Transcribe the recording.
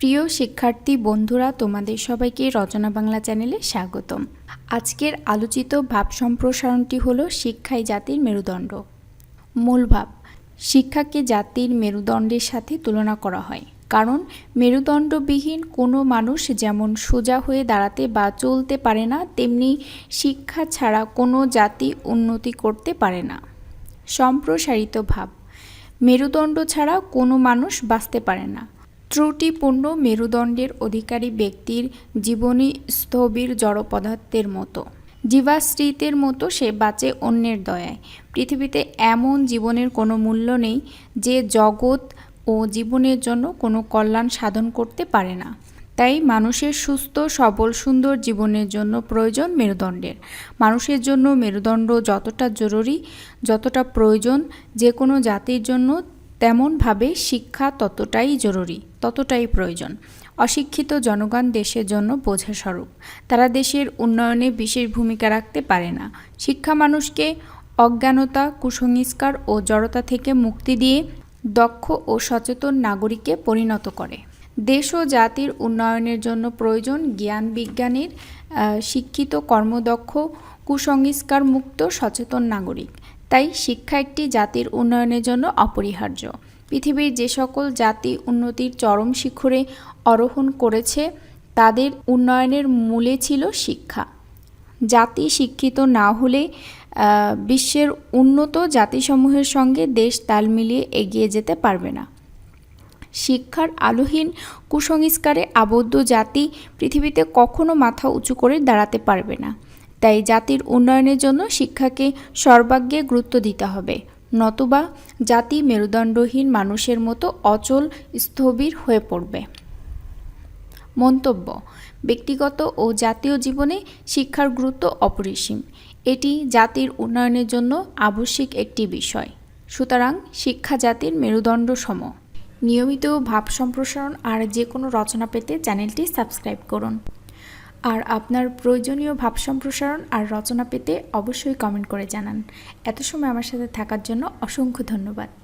প্রিয় শিক্ষার্থী বন্ধুরা, তোমাদের সবাইকে রচনা বাংলা চ্যানেলে স্বাগতম। আজকের আলোচিত ভাব সম্প্রসারণটি হলো শিক্ষাই জাতির মেরুদণ্ড। মূল ভাব, শিক্ষাকে জাতির মেরুদণ্ডের সাথে তুলনা করা হয়। কারণ, মেরুদণ্ডবিহীন কোনো মানুষ যেমন সোজা হয়ে দাঁড়াতে বা চলতে পারে না, তেমনি শিক্ষা ছাড়া কোনো জাতি উন্নতি করতে পারে না। সম্প্রসারিত ভাব, মেরুদণ্ড ছাড়া কোনো মানুষ বাঁচতে পারে না। ত্রুটিপূর্ণ মেরুদণ্ডের অধিকারী ব্যক্তির জীবনী স্থবির জড় পদার্থের মতো। জীবাশ্রিতের মতো সে বাঁচে অন্যের দয়ায়। পৃথিবীতে এমন জীবনের কোনো মূল্য নেই যে জগৎ ও জীবনের জন্য কোনো কল্যাণ সাধন করতে পারে না। তাই মানুষের সুস্থ, সবল, সুন্দর জীবনের জন্য প্রয়োজন মেরুদণ্ডের। মানুষের জন্য মেরুদণ্ড যতটা জরুরি, যতটা প্রয়োজন যে কোনো জাতির জন্য তেমনভাবে শিক্ষা ততটাই জরুরি, ততটাই প্রয়োজন। অশিক্ষিত জনগণ দেশের জন্য বোঝা স্বরূপ। তারা দেশের উন্নয়নে বিশেষ ভূমিকা রাখতে পারে না। শিক্ষা মানুষকে অজ্ঞানতা, কুসংস্কার ও জড়তা থেকে মুক্তি দিয়ে দক্ষ ও সচেতন নাগরিকে পরিণত করে। দেশ ও জাতির উন্নয়নের জন্য প্রয়োজন জ্ঞান বিজ্ঞানের শিক্ষিত, কর্মদক্ষ কুসংস্কার মুক্ত সচেতন নাগরিক। তাই শিক্ষা একটি জাতির উন্নয়নের জন্য অপরিহার্য। পৃথিবীর যে সকল জাতি উন্নতির চরম শিখরে আরোহণ করেছে, তাদের উন্নয়নের মূলে ছিল শিক্ষা। জাতি শিক্ষিত না হলে বিশ্বের উন্নত জাতিসমূহের সঙ্গে দেশ তাল মিলিয়ে এগিয়ে যেতে পারবে না। শিক্ষার আলোহীন কুসংস্কারে আবদ্ধ জাতি পৃথিবীতে কখনো মাথা উঁচু করে দাঁড়াতে পারবে না। তাই জাতির উন্নয়নের জন্য শিক্ষাকে সর্বাগ্যে গুরুত্ব দিতে হবে। নতুবা জাতি মেরুদণ্ডহীন মানুষের মতো অচল, স্থবির হয়ে পড়বে। মন্তব্য, ব্যক্তিগত ও জাতীয় জীবনে শিক্ষার গুরুত্ব অপরিসীম। এটি জাতির উন্নয়নের জন্য আবশ্যিক একটি বিষয়। সুতরাং শিক্ষা জাতির মেরুদণ্ড সম নিয়মিত ভাব সম্প্রসারণ আর যে কোনো রচনা পেতে চ্যানেলটি সাবস্ক্রাইব করুন। আর আপনার প্রয়োজনীয় ভাব সম্প্রসারণ আর রচনা পেতে অবশ্যই কমেন্ট করে জানান। এত সময় আমার সাথে থাকার জন্য অসংখ্য ধন্যবাদ।